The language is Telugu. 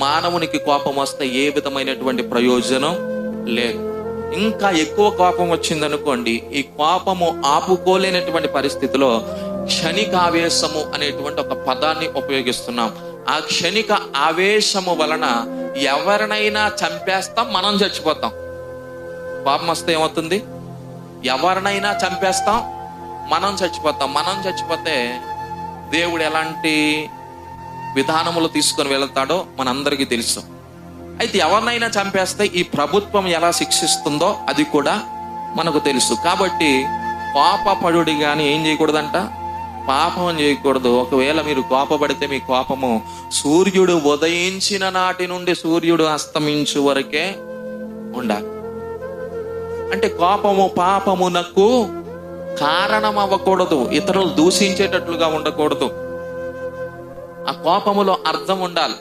మానవునికి కోపం వస్తే ఏ విధమైనటువంటి ప్రయోజనం లేదు. ఇంకా ఎక్కువ కోపం వచ్చిందనుకోండి ఈ కోపము ఆపుకోలేనటువంటి పరిస్థితిలో క్షణిక ఆవేశము అనేటువంటి ఒక పదాన్ని ఉపయోగిస్తున్నాం. ఆ క్షణిక ఆవేశము వలన ఎవరినైనా చంపేస్తాం మనం చచ్చిపోతాం. కోపం వస్తే ఏమవుతుంది? ఎవరినైనా చంపేస్తాం మనం చచ్చిపోతాం. మనం చచ్చిపోతే దేవుడు ఎలాంటి విధానములు తీసుకొని వెళతాడో మనందరికీ తెలుసు. అయితే ఎవరినైనా చంపేస్తే ఈ ప్రభుత్వం ఎలా శిక్షిస్తుందో అది కూడా మనకు తెలుసు. కాబట్టి కోపపడుడి కానీ ఏం చేయకూడదంట? పాపం చేయకూడదు. ఒకవేళ మీరు కోపపడితే మీ కోపము సూర్యుడు ఉదయించిన నాటి నుండి సూర్యుడు అస్తమించు వరకే ఉండాలి. అంటే కోపము పాపమునకు కారణం అవ్వకూడదు ఇతరులు దూషించేటట్లుగా ఉండకూడదు. ఆ కోపములో అర్థం ఉండాలి.